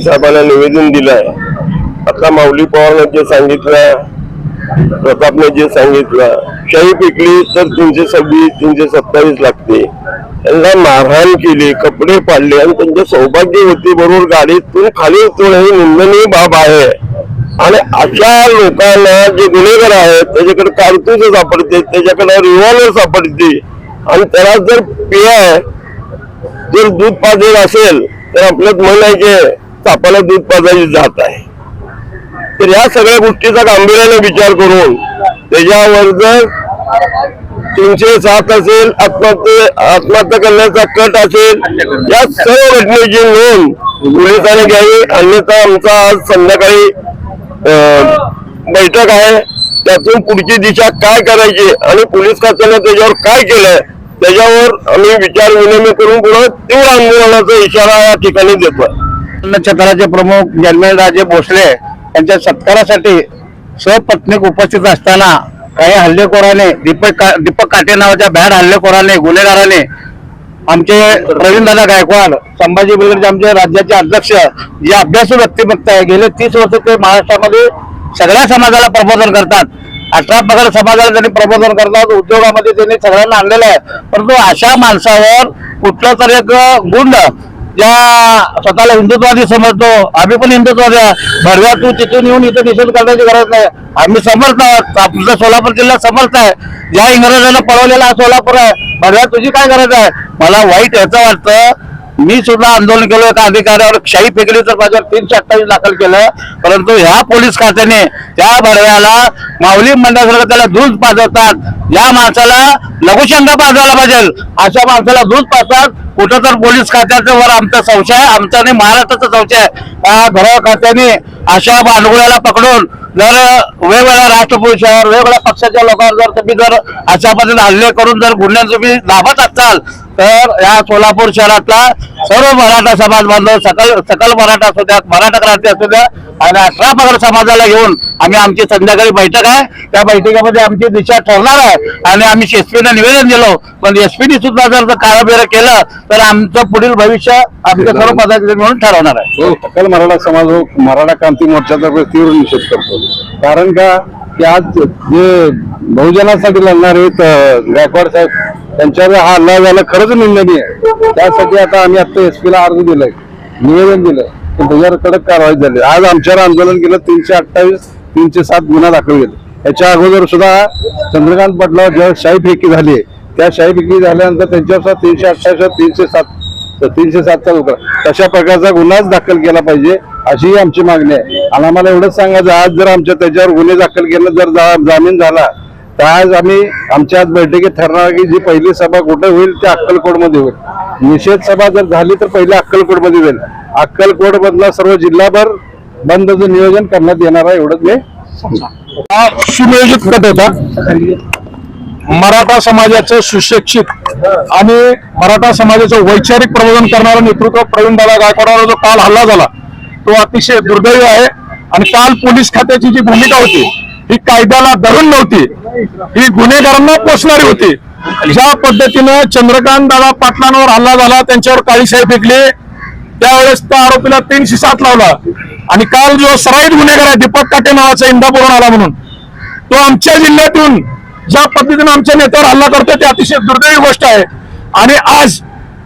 साहेबांना निवेदन दिलं आहे आता माऊली पवारनं जे सांगितलं प्रतापने जे सांगितलं शाही पिकली तर तीनशे सव्वीस तीनशे सत्तावीस लागते. त्यांना मारहाण केली कपडे पाडले आणि त्यांचे सौभाग्य होते बरोबर गाडीतून खाली उतरणं ही निंदनीय बाब आहे. आणि अशा लोकांना जे गुन्हेगार आहेत त्याच्याकडे कारतूस सापडते त्याच्याकडे रिव्हॉल्वर सापडते. आणि त्याला जर पियाय जर दूध पाजेल असेल तर आपल्यात मन आहे की सापाला दूध पाजायची जात आहे. तर या सगळ्या गोष्टीचा गांभीर्याने विचार करून त्याच्यावर जर तीनशे सात असेल आत्महत्या आत्महत्या करण्याचा कट असेल या सर्व घटनेची नोंद पोलिसांनी घ्यावी. अन्यथा आमचा आज संध्याकाळी अं, बैठक आहे. त्यातून पुढची दिशा काय करायची आणि पोलीस खात्याने त्याच्यावर काय केलंय त्याच्यावर आम्ही विचार विनिमय करून पुन्हा तीव्र आंदोलनाचा इशारा या ठिकाणी देतोय. क्षेत्राचे प्रमुख जन्मेराजे भोसले यांच्या सत्कारासाठी सपत्नीक उपस्थित असताना काही हल्लेखोराने दीपक का- दीपक काटे नावाच्या भॅड हल्लेखोराने गुन्हेगाराने आमचे प्रवीणदादा गायकवाड संभाजी ब्रिगेडचे आमचे राज्याचे अध्यक्ष जे अभ्यासू व्यक्तिमत्व आहे गेले तीस वर्ष ते महाराष्ट्रामध्ये सगळ्या समाजाला प्रबोधन करतात. अठरा पगड समाजाला त्यांनी प्रबोधन करतात. उद्योगामध्ये त्यांनी सगळ्यांना आणलेलं आहे. परंतु अशा माणसावर कुठला तरी एक गुंड ज्या स्वतःला हिंदुत्वादी समजतो. आम्ही पण हिंदुत्वादी आहे. भरव्या तू तिथून येऊन इथे निषेध करण्याची गरज नाही. आम्ही समर्थ आहोत. आपलं सोलापूर जिल्हा समर्थ आहे. ज्या इंग्रजांना पळवलेला हा सोलापूर आहे. भरव्या तुझी काय गरज आहे? मला वाईट याचं वाटतं. मी सुद्धा आंदोलन केलं एका अधिकाऱ्यावर शाही फेकली तर माझ्यावर तीनशे अठ्ठावीस दाखल केलं. परंतु ह्या पोलीस खात्याने त्या भरव्याला माऊली मंडळासारखं त्याला दूध पाजवतात. या माणसाला लघुशंका पाजवायला पाहिजे. अशा माणसाला दूध पाजतात. कुठं तर पोलीस खात्याच्या वर आमचा संशय आहे. आमचा आणि महाराष्ट्राचा संशय आहे. त्या भरव खात्याने अशा भांडगुळ्याला पकडून जर वेगवेगळ्या राष्ट्रपुरुषावर वेगवेगळ्या पक्षाच्या लोकांवर जर तुम्ही जर अशा पद्धतीने हल्ले करून जर गुन्ह्यात तुम्ही दाबत असाल तर या सोलापूर शहरातला सर्व मराठा समाज बांधव सकल सकल मराठा असू द्या मराठा क्रांती असू द्या आणि अठरा पगड समाजाला घेऊन आम्ही आमची संध्याकाळी बैठक आहे. त्या बैठकीमध्ये आमची दिशा ठरणार आहे आणि आम्ही एसपीला निवेदन दिलो. पण एसपीने सुद्धा जर काळाबेर केलं तर आमचं पुढील भविष्य आमच्या सर्व पदाधिकारी म्हणून ठरवणार आहे. हो सकल मराठा समाज हो मराठा क्रांती मोर्चाचा तीव्र निषेध करतो. कारण का की आज जे बहुजनासाठी लढणार गायकवाड साहेब त्यांच्यावर हा हल्ला झाला खरंच निंदनीय आहे. त्यासाठी आता आम्ही आता एस ला अर्ज दिलाय. निवेदन दिलं की त्याच्यावर कडक कारवाई झाली. आज आमच्यावर आंदोलन केलं तीनशे अठ्ठावीस तीनशे सात गुन्हा दाखल केले. याच्या अगोदर सुद्धा चंद्रकांत पाटलावर जेव्हा शाही फेकी झाली त्या शाही फेकी झाल्यानंतर त्यांच्यावर तीनशे अठ्ठावीस तीनशे सात तर तीनशे सातचा लवकर तशा प्रकारचा गुन्हाच दाखल केला पाहिजे अशी आमची मागणी आहे. आणि आम्हाला एवढंच सांगायचं आज जर आमच्या त्याच्यावर गुन्हे दाखल केलं जर जा- जामीन झाला तर आज आम्ही आमच्या आज बैठकीत ठरणार की जी पहिली सभा कुठे होईल त्या अक्कलकोटमध्ये होईल. निषेध सभा जर झाली तर पहिल्या अक्कलकोटमध्ये होईल. अक्कलकोट मधला सर्व जिल्हाभर बंदचं नियोजन करण्यात येणार आहे एवढंच मी सुनियोजित गट होता. मराठा समाजाचं सुशिक्षित आणि मराठा समाजाचं वैचारिक प्रबोधन करणारं नेतृत्व प्रवीण दादा गायकवाडावर जो काल हल्ला झाला तो अतिशय दुर्दैवी आहे. आणि काल पोलीस खात्याची जी भूमिका होती ही कायद्याला धरून नव्हती. ही गुन्हेगारांना पोचणारी होती. ज्या पद्धतीनं चंद्रकांत दादा पाटलांवर हल्ला झाला त्यांच्यावर काळीशाही फेकली त्यावेळेस त्या आरोपीला तीनशे सात लावला. आणि काल जो सराईत गुन्हेगार आहे दीपक काटे नावाचा इंदापूरून आला म्हणून तो आमच्या जिल्ह्यातून ज्या पद्धतीनं आमच्या नेत्यावर हल्ला करतो ते अतिशय दुर्दैवी गोष्ट आहे. आणि आज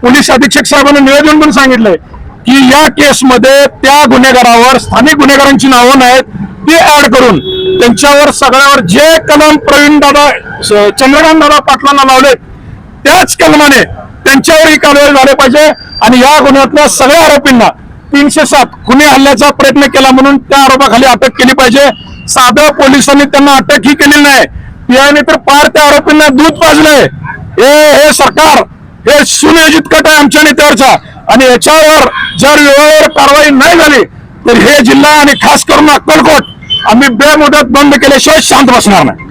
पोलीस अधीक्षक साहेबांना निवेदन पण सांगितलंय की या केसमध्ये त्या गुन्हेगारावर स्थानिक गुन्हेगारांची नावं नाहीत ती ऍड करून त्यांच्यावर सगळ्यावर जे कलम प्रवीण दादा चंद्रकांत दादा पाटलांना लावले त्याच कलमाने त्यांच्यावरही कारवाई झाली पाहिजे. आणि या गुन्ह्यातल्या सगळ्या आरोपींना तीनशे सात गुन्हे हल्ल्याचा प्रयत्न केला म्हणून त्या आरोपाखाली अटक केली पाहिजे. साधं पोलिसांनी त्यांना अटक ही केलेली नाही. पीआयने तर पार त्या आरोपींना दूध पाजलंय हे हे सरकार हे सुनियोजित कट आहे आमच्या नेत्यावरचा. आणि याच्यावर जर वेळेवर कारवाई नाही झाली तर हे जिल्हा आणि खास करून अक्कलकोट आम्ही बेमुदत बंद केल्याशिवाय शांत बसणार नाही.